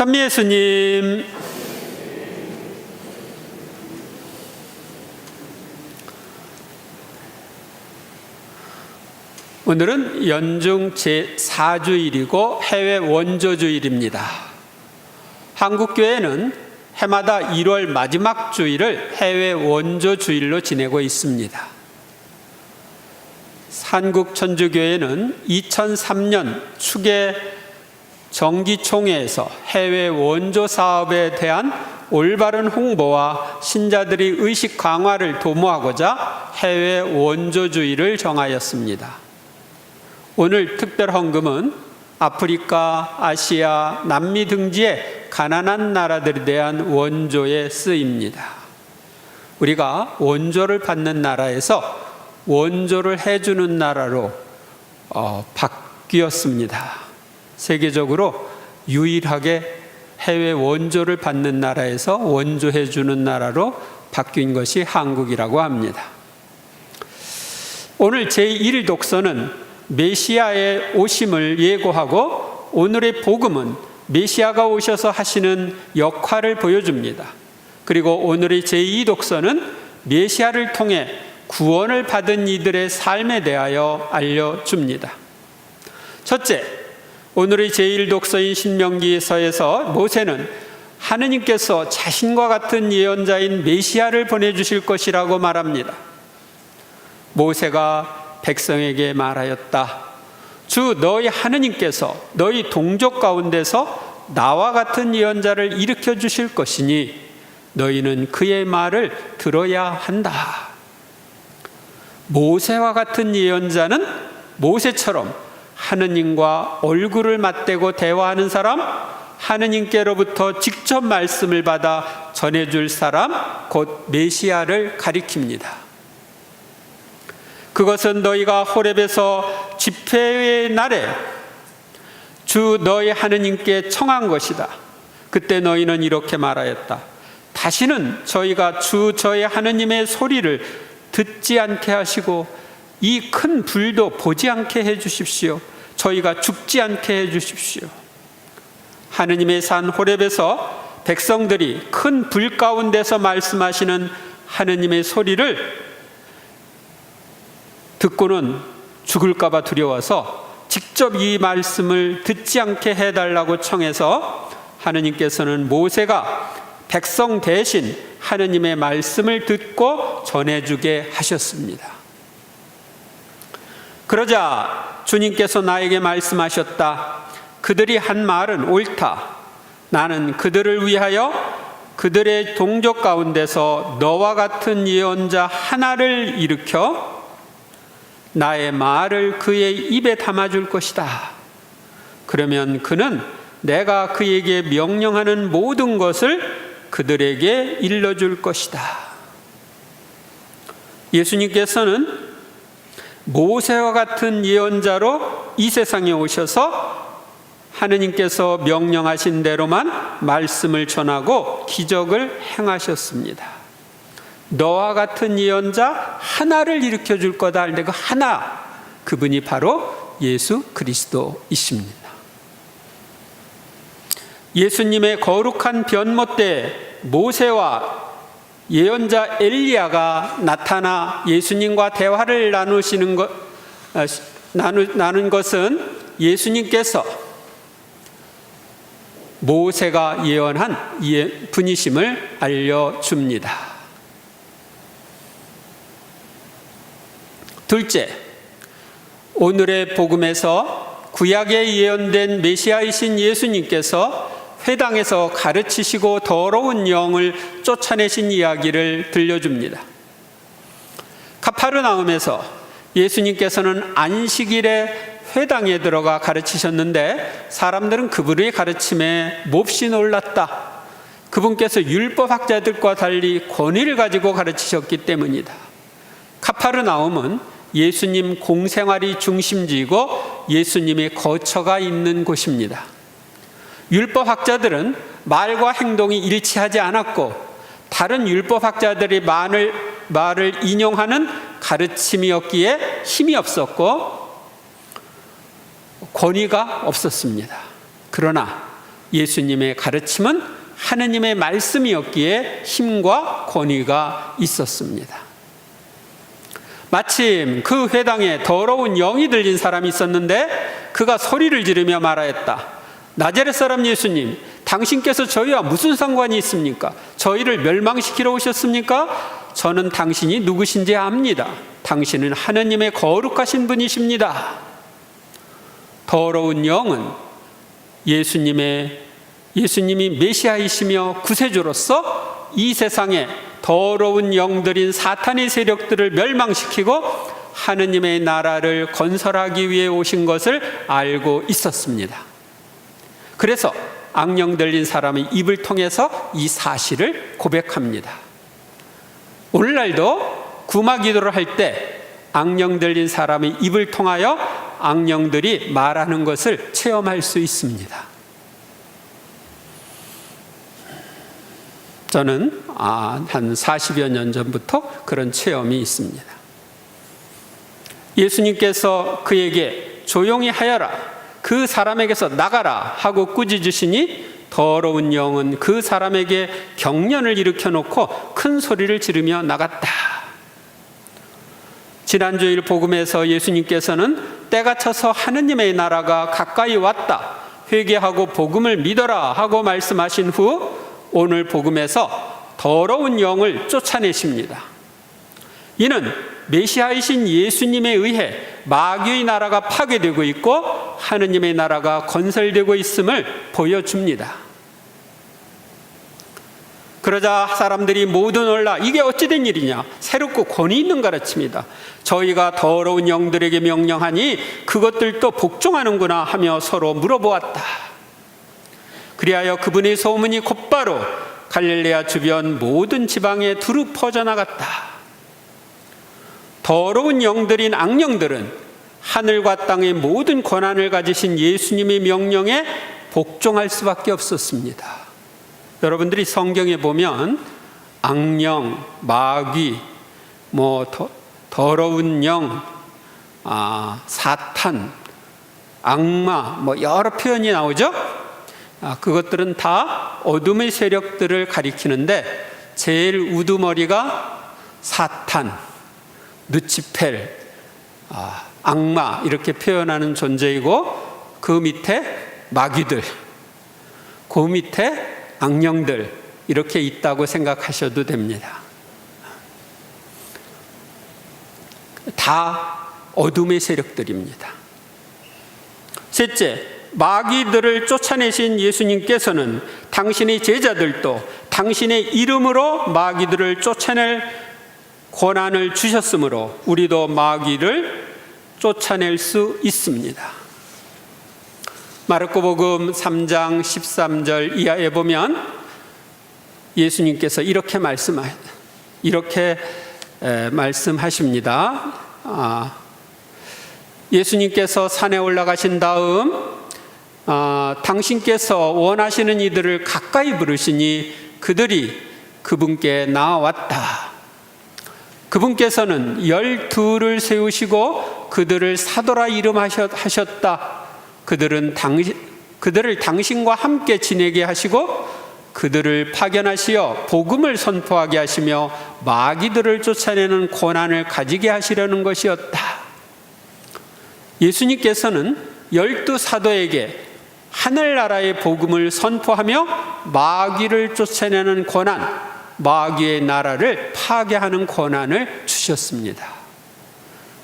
찬미 예수님. 오늘은 연중 제4주일이고 해외 원조주일입니다. 한국교회는 해마다 1월 마지막 주일을 해외 원조주일로 지내고 있습니다. 한국천주교회는 2003년 축의 정기총회에서 해외 원조 사업에 대한 올바른 홍보와 신자들이 의식 강화를 도모하고자 해외 원조주의를 정하였습니다. 오늘 특별 헌금은 아프리카, 아시아, 남미 등지의 가난한 나라들에 대한 원조에 쓰입니다. 우리가 원조를 받는 나라에서 원조를 해주는 나라로 어, 바뀌었습니다. 세계적으로 유일하게 해외 원조를 받는 나라에서 원조해 주는 나라로 바뀐 것이 한국이라고 합니다. 오늘 제1 독서는 메시아의 오심을 예고하고 오늘의 복음은 메시아가 오셔서 하시는 역할을 보여줍니다. 그리고 오늘의 제2 독서는 메시아를 통해 구원을 받은 이들의 삶에 대하여 알려줍니다. 첫째, 오늘의 제1독서인 신명기서에서 모세는 하느님께서 자신과 같은 예언자인 메시아를 보내주실 것이라고 말합니다. 모세가 백성에게 말하였다. 주 너희 하느님께서 너희 동족 가운데서 나와 같은 예언자를 일으켜 주실 것이니 너희는 그의 말을 들어야 한다. 모세와 같은 예언자는 모세처럼 하느님과 얼굴을 맞대고 대화하는 사람, 하느님께로부터 직접 말씀을 받아 전해줄 사람, 곧 메시아를 가리킵니다. 그것은 너희가 호렙에서 집회의 날에 주 너희 하느님께 청한 것이다. 그때 너희는 이렇게 말하였다. 다시는 저희가 주 저희 하느님의 소리를 듣지 않게 하시고 이 큰 불도 보지 않게 해 주십시오. 저희가 죽지 않게 해 주십시오. 하느님의 산 호렙에서 백성들이 큰 불 가운데서 말씀하시는 하느님의 소리를 듣고는 죽을까봐 두려워서 직접 이 말씀을 듣지 않게 해달라고 청해서 하느님께서는 모세가 백성 대신 하느님의 말씀을 듣고 전해주게 하셨습니다. 그러자 주님께서 나에게 말씀하셨다. 그들이 한 말은 옳다. 나는 그들을 위하여 그들의 동족 가운데서 너와 같은 예언자 하나를 일으켜 나의 말을 그의 입에 담아줄 것이다. 그러면 그는 내가 그에게 명령하는 모든 것을 그들에게 일러줄 것이다. 예수님께서는 모세와 같은 예언자로 이 세상에 오셔서 하느님께서 명령하신 대로만 말씀을 전하고 기적을 행하셨습니다. 너와 같은 예언자 하나를 일으켜 줄 거다 할때 그 하나 그분이 바로 예수 그리스도이십니다. 예수님의 거룩한 변모 때 모세와 예언자 엘리야가 나타나 예수님과 대화를 나누시는 것 나누, 나눈 것은 예수님께서 모세가 예언한 분이심을 알려줍니다. 둘째, 오늘의 복음에서 구약에 예언된 메시아이신 예수님께서 회당에서 가르치시고 더러운 영을 쫓아내신 이야기를 들려줍니다. 카파르나움에서 예수님께서는 안식일에 회당에 들어가 가르치셨는데 사람들은 그분의 가르침에 몹시 놀랐다. 그분께서 율법학자들과 달리 권위를 가지고 가르치셨기 때문이다. 카파르나움은 예수님 공생활이 중심지이고 예수님의 거처가 있는 곳입니다. 율법학자들은 말과 행동이 일치하지 않았고 다른 율법학자들이 말을, 말을 인용하는 가르침이었기에 힘이 없었고 권위가 없었습니다. 그러나 예수님의 가르침은 하느님의 말씀이었기에 힘과 권위가 있었습니다. 마침 그 회당에 더러운 영이 들린 사람이 있었는데 그가 소리를 지르며 말하였다. 나자렛 사람 예수님, 당신께서 저희와 무슨 상관이 있습니까? 저희를 멸망시키러 오셨습니까? 저는 당신이 누구신지 압니다. 당신은 하느님의 거룩하신 분이십니다. 더러운 영은 예수님의 예수님이 메시아이시며 구세주로서 이 세상에 더러운 영들인 사탄의 세력들을 멸망시키고 하느님의 나라를 건설하기 위해 오신 것을 알고 있었습니다. 그래서 악령 들린 사람의 입을 통해서 이 사실을 고백합니다. 오늘날도 구마 기도를 할 때 악령 들린 사람의 입을 통하여 악령들이 말하는 것을 체험할 수 있습니다. 저는 아, 한 40여 년 전부터 그런 체험이 있습니다. 예수님께서 그에게 조용히 하여라. 그 사람에게서 나가라 하고 꾸짖으시니 더러운 영은 그 사람에게 경련을 일으켜 놓고 큰 소리를 지르며 나갔다. 지난주일 복음에서 예수님께서는 때가 차서 하느님의 나라가 가까이 왔다. 회개하고 복음을 믿어라 하고 말씀하신 후 오늘 복음에서 더러운 영을 쫓아내십니다. 이는 메시아이신 예수님에 의해 마귀의 나라가 파괴되고 있고 하느님의 나라가 건설되고 있음을 보여줍니다. 그러자 사람들이 모두 놀라 이게 어찌된 일이냐 새롭고 권위 있는 가르침이다. 저희가 더러운 영들에게 명령하니 그것들도 복종하는구나 하며 서로 물어보았다. 그리하여 그분의 소문이 곧바로 갈릴레아 주변 모든 지방에 두루 퍼져나갔다. 더러운 영들인 악령들은 하늘과 땅의 모든 권한을 가지신 예수님의 명령에 복종할 수밖에 없었습니다. 여러분들이 성경에 보면 악령, 마귀, 뭐 더, 더러운 영, 아, 사탄, 악마, 뭐 여러 표현이 나오죠. 아, 그것들은 다 어둠의 세력들을 가리키는데 제일 우두머리가 사탄, 누치펠, 아, 악마 이렇게 표현하는 존재이고 그 밑에 마귀들, 그 밑에 악령들 이렇게 있다고 생각하셔도 됩니다. 다 어둠의 세력들입니다. 셋째, 마귀들을 쫓아내신 예수님께서는 당신의 제자들도 당신의 이름으로 마귀들을 쫓아낼 권한을 주셨으므로 우리도 마귀를 쫓아낼 수 있습니다. 마르코복음 3장 13절 이하에 보면 예수님께서 이렇게 말씀 이렇게 말씀하십니다. 아, 예수님께서 산에 올라가신 다음 아, 당신께서 원하시는 이들을 가까이 부르시니 그들이 그분께 나왔다. 그분께서는 열두를 세우시고 그들을 사도라 이름하셨다. 그들은 당신, 그들을 당신과 함께 지내게 하시고 그들을 파견하시어 복음을 선포하게 하시며 마귀들을 쫓아내는 권한을 가지게 하시려는 것이었다. 예수님께서는 열두 사도에게 하늘나라의 복음을 선포하며 마귀를 쫓아내는 권한, 마귀의 나라를 파괴하는 권한을 주셨습니다.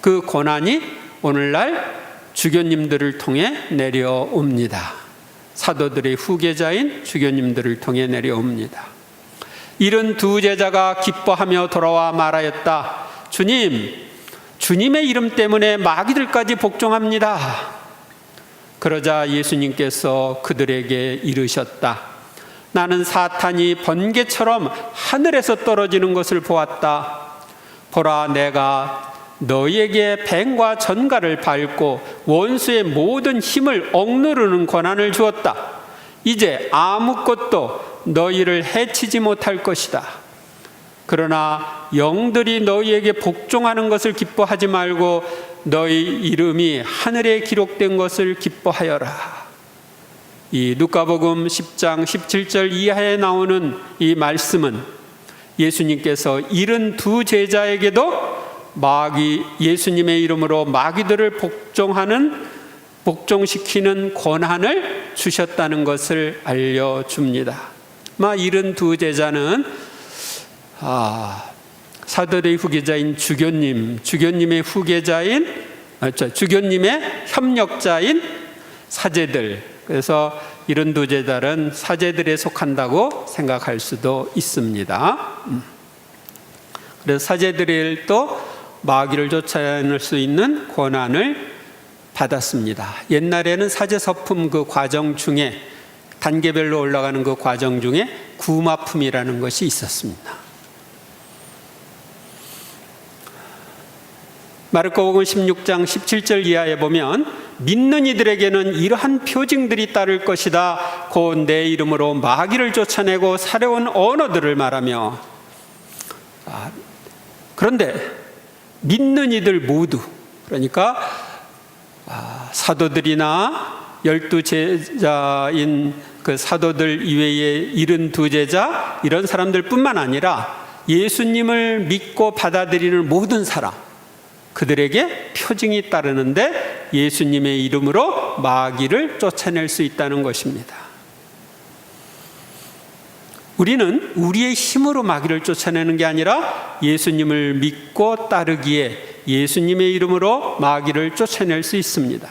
그 권한이 오늘날 주교님들을 통해 내려옵니다. 사도들의 후계자인 주교님들을 통해 내려옵니다. 이른 두 제자가 기뻐하며 돌아와 말하였다. 주님, 주님의 이름 때문에 마귀들까지 복종합니다. 그러자 예수님께서 그들에게 이르셨다. 나는 사탄이 번개처럼 하늘에서 떨어지는 것을 보았다. 보라, 내가 너희에게 뱀과 전갈을 밟고 원수의 모든 힘을 억누르는 권한을 주었다. 이제 아무것도 너희를 해치지 못할 것이다. 그러나 영들이 너희에게 복종하는 것을 기뻐하지 말고 너희 이름이 하늘에 기록된 것을 기뻐하여라. 이 누가복음 10장 17절 이하에 나오는 이 말씀은 예수님께서 일흔 두 제자에게도 마귀 예수님의 이름으로 마귀들을 복종하는 복종시키는 권한을 주셨다는 것을 알려 줍니다. 마 일흔 두 제자는 아, 사도의 후계자인 주교님, 주교님의 후계자인 아, 저, 주교님의 협력자인 사제들. 그래서 이런 두 제자는 사제들에 속한다고 생각할 수도 있습니다. 음. 그래서 사제들을 또 마귀를 쫓아낼 수 있는 권한을 받았습니다. 옛날에는 사제 서품 그 과정 중에 단계별로 올라가는 그 과정 중에 구마품이라는 것이 있었습니다. 마르코복음 16장 17절 이하에 보면 믿는 이들에게는 이러한 표징들이 따를 것이다. 곧 내 이름으로 마귀를 쫓아내고 사려운 언어들을 말하며 아, 그런데 믿는 이들 모두 그러니까 아, 사도들이나 열두 제자인 그 사도들 이외의 일흔 두 제자 이런 사람들뿐만 아니라 예수님을 믿고 받아들이는 모든 사람 그들에게 표징이 따르는데 예수님의 이름으로 마귀를 쫓아낼 수 있다는 것입니다. 우리는 우리의 힘으로 마귀를 쫓아내는 게 아니라 예수님을 믿고 따르기에 예수님의 이름으로 마귀를 쫓아낼 수 있습니다.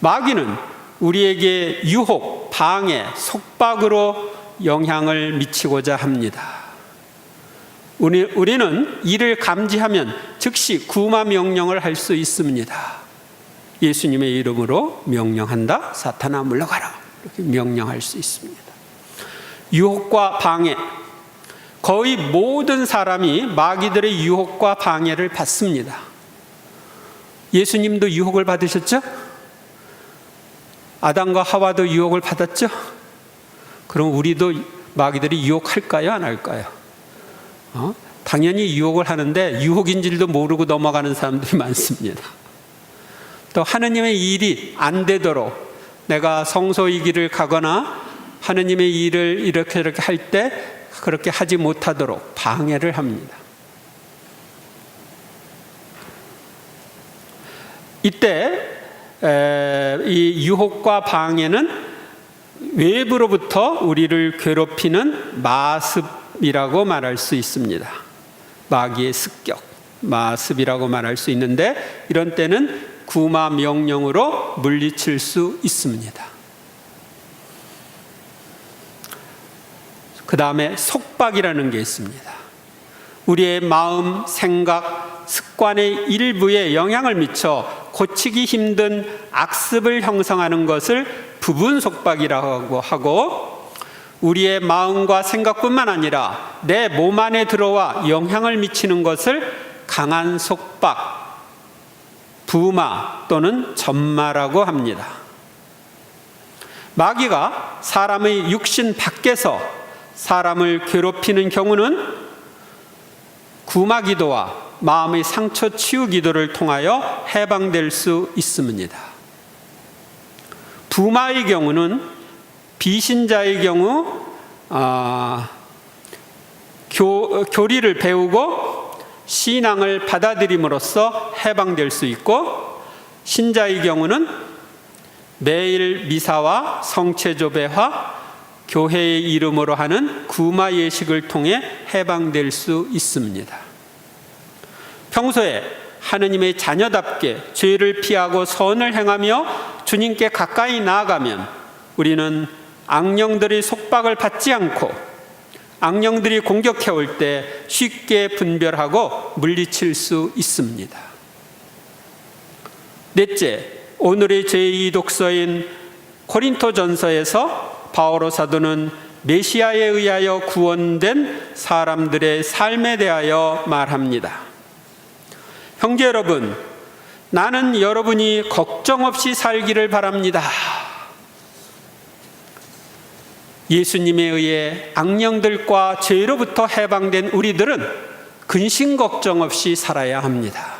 마귀는 우리에게 유혹, 방해, 속박으로 영향을 미치고자 합니다. 우리, 우리는 이를 감지하면 즉시 구마 명령을 할 수 있습니다. 예수님의 이름으로 명령한다. 사탄아 물러가라. 이렇게 명령할 수 있습니다. 유혹과 방해. 거의 모든 사람이 마귀들의 유혹과 방해를 받습니다. 예수님도 유혹을 받으셨죠? 아담과 하와도 유혹을 받았죠? 그럼 우리도 마귀들이 유혹할까요? 안 할까요? 어? 당연히 유혹을 하는데 유혹인 줄도 모르고 넘어가는 사람들이 많습니다. 또 하느님의 일이 안 되도록 내가 길을 가거나 하느님의 일을 이렇게 이렇게 할 때 그렇게 하지 못하도록 방해를 합니다. 이때 이 유혹과 방해는 외부로부터 우리를 괴롭히는 마습 이라고 말할 수 있습니다. 마귀의 습격, 마습이라고 말할 수 있는데 이런 때는 구마 명령으로 물리칠 수 있습니다. 그 다음에 속박이라는 게 있습니다. 우리의 마음, 생각, 습관의 일부에 영향을 미쳐 고치기 힘든 악습을 형성하는 것을 부분 속박이라고 하고 우리의 마음과 생각뿐만 아니라 내 몸 안에 들어와 영향을 미치는 것을 강한 속박, 부마 또는 전마라고 합니다. 마귀가 사람의 육신 밖에서 사람을 괴롭히는 경우는 구마 기도와 마음의 상처 치유 기도를 통하여 해방될 수 있습니다. 부마의 경우는 비신자의 경우 아, 교, 교리를 배우고 신앙을 받아들임으로써 해방될 수 있고 신자의 경우는 매일 미사와 성체조배화 교회의 이름으로 하는 구마 예식을 통해 해방될 수 있습니다. 평소에 하느님의 자녀답게 죄를 피하고 선을 행하며 주님께 가까이 나아가면 우리는 악령들의 속박을 받지 않고 악령들이 공격해 올 때 쉽게 분별하고 물리칠 수 있습니다. 넷째, 오늘의 제2 독서인 코린토 전서에서 바오로 사도는 메시아에 의하여 구원된 사람들의 삶에 대하여 말합니다. 형제 여러분, 나는 여러분이 걱정 없이 살기를 바랍니다. 예수님에 의해 악령들과 죄로부터 해방된 우리들은 근심 걱정 없이 살아야 합니다.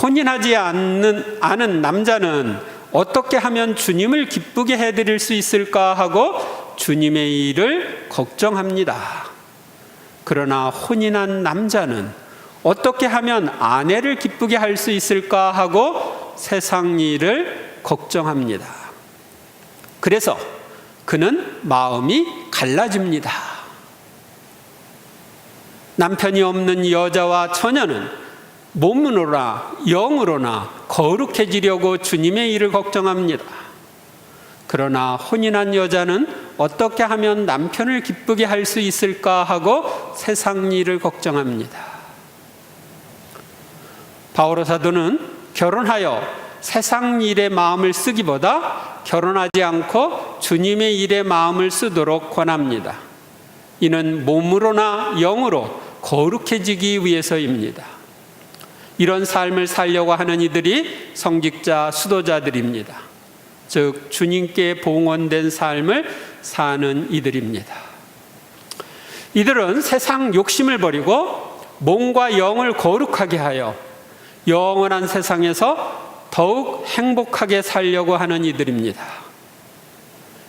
혼인하지 않는, 않은 남자는 어떻게 하면 주님을 기쁘게 해드릴 수 있을까 하고 주님의 일을 걱정합니다. 그러나 혼인한 남자는 어떻게 하면 아내를 기쁘게 할 수 있을까 하고 세상 일을 걱정합니다. 그래서 그는 마음이 갈라집니다. 남편이 없는 여자와 처녀는 몸으로나 영으로나 거룩해지려고 주님의 일을 걱정합니다. 그러나 혼인한 여자는 어떻게 하면 남편을 기쁘게 할 수 있을까 하고 세상 일을 걱정합니다. 바오로 사도는 결혼하여 세상 일에 마음을 쓰기보다 결혼하지 않고 주님의 일에 마음을 쓰도록 권합니다. 이는 몸으로나 영으로 거룩해지기 위해서입니다. 이런 삶을 살려고 하는 이들이 성직자 수도자들입니다. 즉 주님께 봉헌된 삶을 사는 이들입니다. 이들은 세상 욕심을 버리고 몸과 영을 거룩하게 하여 영원한 세상에서 더욱 행복하게 살려고 하는 이들입니다.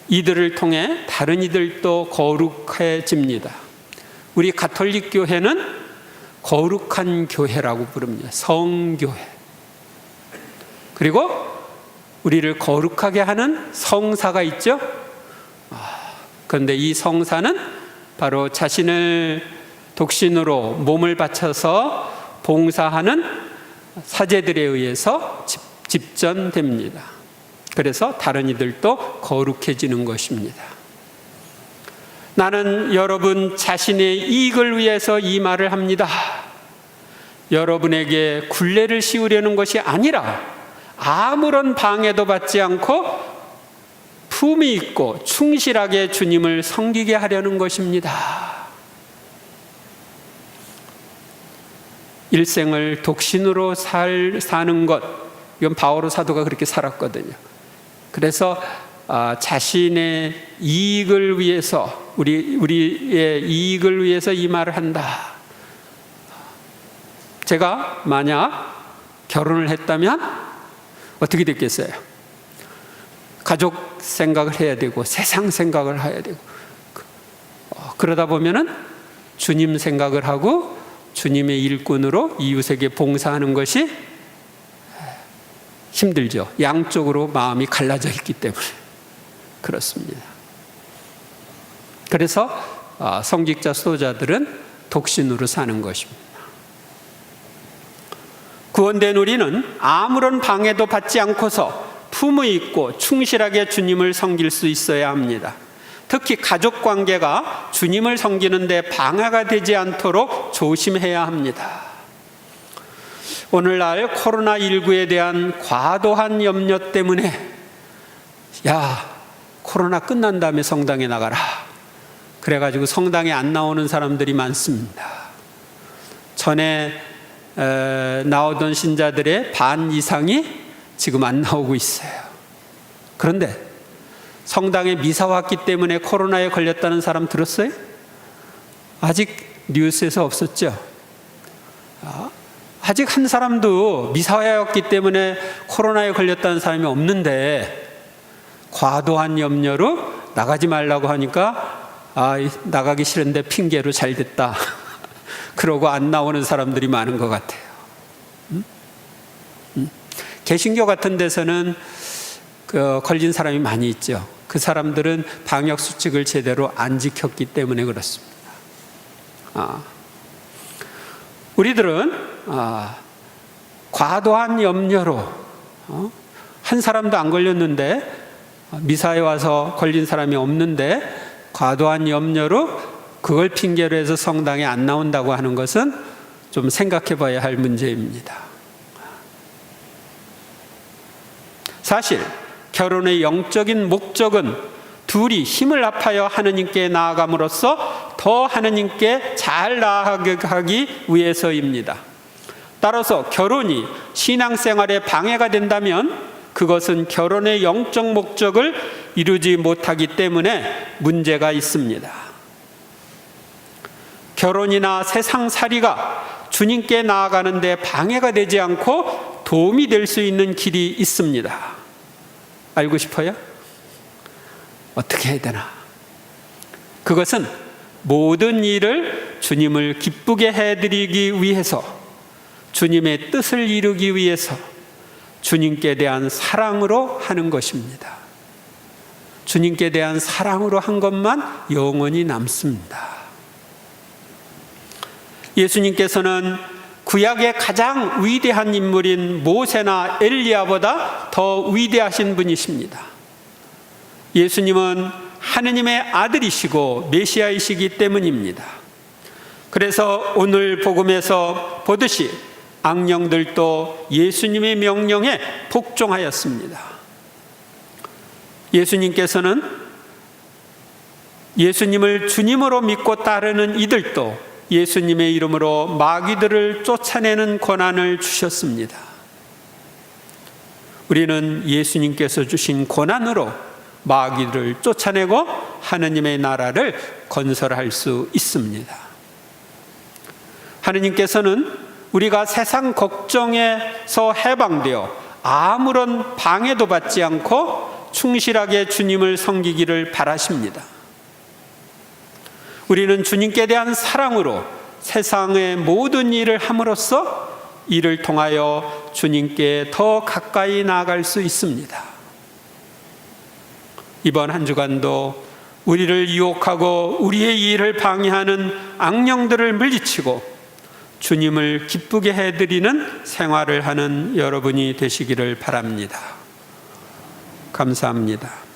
이들을 통해 다른 이들도 거룩해집니다. 우리 가톨릭 교회는 거룩한 교회라고 부릅니다. 성교회. 그리고 우리를 거룩하게 하는 성사가 있죠. 아, 그런데 이 성사는 바로 자신을 독신으로 몸을 바쳐서 봉사하는 사제들에 의해서 집, 전됩니다 그래서 다른 이들도 거룩해지는 것입니다. 나는 여러분 자신의 이익을 위해서 이 말을 합니다. 여러분에게 굴레를 씌우려는 것이 아니라 아무런 방해도 받지 않고 품이 있고 충실하게 주님을 섬기게 하려는 것입니다. 일생을 독신으로 살, 사는 것, 이건 바오로 사도가 그렇게 살았거든요. 그래서 아, 자신의 이익을 위해서 우리 우리의 이익을 위해서 이 말을 한다. 제가 만약 결혼을 했다면 어떻게 됐겠어요? 가족 생각을 해야 되고 세상 생각을 해야 되고 어, 그러다 보면은 주님 생각을 하고 주님의 일꾼으로 이웃에게 봉사하는 것이 힘들죠. 양쪽으로 마음이 갈라져 있기 때문에 그렇습니다. 그래서 아, 성직자 수도자들은 독신으로 사는 것입니다. 구원된 우리는 아무런 방해도 받지 않고서 품의 있고 충실하게 주님을 섬길 수 있어야 합니다. 특히 가족 관계가 주님을 섬기는데 방해가 되지 않도록 조심해야 합니다. 오늘날 코로나19에 대한 과도한 염려 때문에 야, 코로나 끝난 다음에 성당에 나가라. 그래가지고 성당에 안 나오는 사람들이 많습니다. 전에 에, 나오던 신자들의 반 이상이 지금 안 나오고 있어요. 그런데 성당에 미사 왔기 때문에 코로나에 걸렸다는 사람 들었어요? 아직 뉴스에서 없었죠? 아, 아직 한 사람도 미사에 왔기 때문에 코로나에 걸렸다는 사람이 없는데 과도한 염려로 나가지 말라고 하니까 아, 나가기 싫은데 핑계로 잘 됐다. 그러고 안 나오는 사람들이 많은 것 같아요. 음? 음? 개신교 같은 데서는 그 걸린 사람이 많이 있죠. 그 사람들은 방역 수칙을 제대로 안 지켰기 때문에 그렇습니다. 아. 우리들은 아, 과도한 염려로 어? 한 사람도 안 걸렸는데 미사에 와서 걸린 사람이 없는데 과도한 염려로 그걸 핑계로 해서 성당에 안 나온다고 하는 것은 좀 생각해 봐야 할 문제입니다. 사실 결혼의 영적인 목적은 둘이 힘을 합하여 하느님께 나아감으로써 더 하느님께 잘 나아가기 위해서입니다. 따라서 결혼이 신앙생활에 방해가 된다면 그것은 결혼의 영적 목적을 이루지 못하기 때문에 문제가 있습니다. 결혼이나 세상살이가 주님께 나아가는데 방해가 되지 않고 도움이 될 수 있는 길이 있습니다. 알고 싶어요? 어떻게 해야 되나? 그것은 모든 일을 주님을 기쁘게 해드리기 위해서 주님의 뜻을 이루기 위해서 주님께 대한 사랑으로 하는 것입니다. 주님께 대한 사랑으로 한 것만 영원히 남습니다. 예수님께서는 구약의 가장 위대한 인물인 모세나 엘리야보다 더 위대하신 분이십니다. 예수님은 하느님의 아들이시고 메시아이시기 때문입니다. 그래서 오늘 복음에서 보듯이 악령들도 예수님의 명령에 복종하였습니다. 예수님께서는 예수님을 주님으로 믿고 따르는 이들도 예수님의 이름으로 마귀들을 쫓아내는 권한을 주셨습니다. 우리는 예수님께서 주신 권한으로 마귀들을 쫓아내고 하느님의 나라를 건설할 수 있습니다. 하느님께서는 우리가 세상 걱정에서 해방되어 아무런 방해도 받지 않고 충실하게 주님을 섬기기를 바라십니다. 우리는 주님께 대한 사랑으로 세상의 모든 일을 함으로써 이를 통하여 주님께 더 가까이 나아갈 수 있습니다. 이번 한 주간도 우리를 유혹하고 우리의 일을 방해하는 악령들을 물리치고 주님을 기쁘게 해드리는 생활을 하는 여러분이 되시기를 바랍니다. 감사합니다.